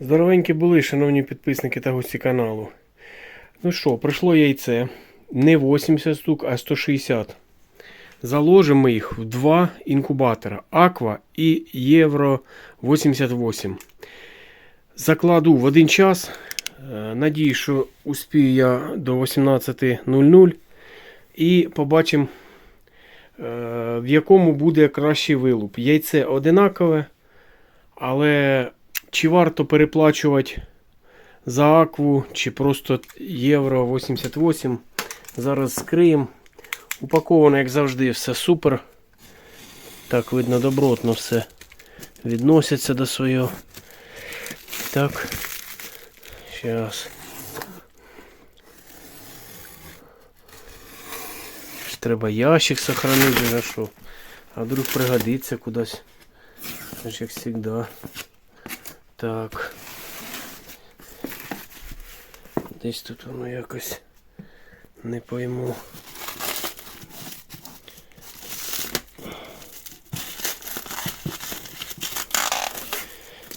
Здоровенькі були, шановні підписники та гості каналу. Ну що, прийшло яйце. Не 80 штук, а 160. Заложимо їх в два інкубатора Аква і Євро 88. Закладу в один час. Е, Надію, що успію я до 18.00. І побачимо, е, в якому буде кращий вилуп. Яйце одинакове, але чи варто переплачувати за акву, чи просто євро 88. Зараз скриємо. Упаковано, як завжди, все супер. Так, видно, добротно все відноситься до свого. Так. Зараз. Треба ящик сохранити, за що. А вдруг пригодиться кудись. Як завжди. Так. Десь тут воно якось не пойму.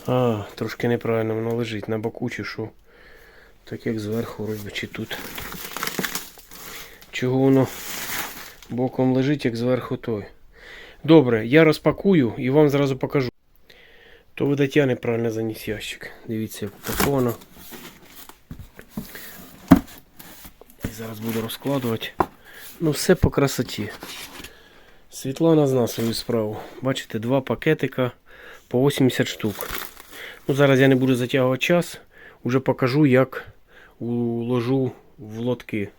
А, трошки неправильно воно лежить на боку чи що. Так як зверху вроде чи тут. Чого воно боком лежить, як зверху той. Добре, я розпакую і вам зразу покажу. То видать я неправильно заніс ящик. Дивіться, як упаковано. І зараз буду розкладувати. Ну, все по красоті. Світлана зна свою справу. Бачите, два пакетика по 80 штук. Ну, зараз я не буду затягувати час. Уже покажу, як уложу в лотки.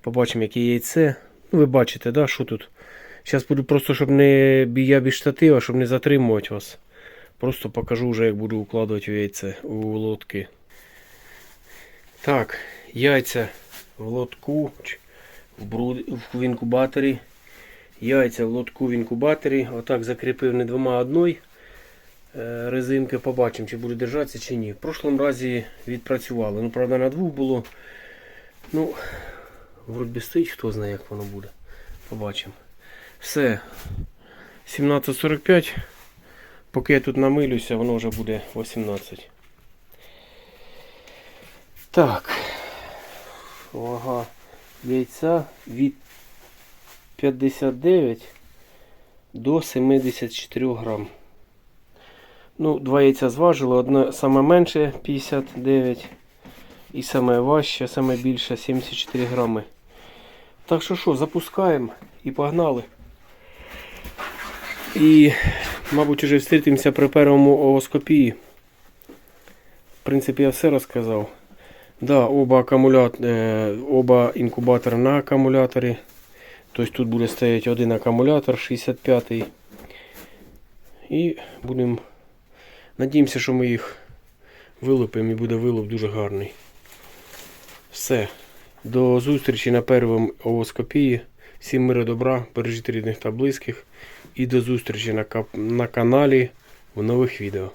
Побачимо, яке яйце. Ну, ви бачите, да, що тут. Зараз буду просто, щоб не бі- без штатива, щоб не затримувати вас. Просто покажу вже, як буду укладувати в яйце у лотки. Так, яйця в лотку в інкубаторі. Яйця в лотку в інкубаторі. Отак закріпив не двома а одною. Е, Резинки побачимо, чи буде держатися, чи ні. В прошлому разі відпрацювали. Ну, правда, на двох було. Ну, вроді стоїть, хто знає, як воно буде. Побачимо. Все. 17.45. Поки я тут намилюся, воно вже буде 18. Так. Вага яйця від 59 до 74 грам. Ну, два яйця зважили, одне саме менше 59 і саме важче, саме більше 74 грами. Так що що, запускаємо і погнали. І, мабуть, вже зустрітимося при першому овоскопії. В принципі, я все розказав. Да, оба, акумулят... е, оба інкубатори на акумуляторі. Тобто тут буде стояти один акумулятор 65-й. І будемо. Надіємося, що ми їх вилупимо і буде вилуп дуже гарний. Все. До зустрічі на першому овоскопії. Всім миру добра, бережіть рідних та близьких. І до зустрічі на, на каналі в нових відео.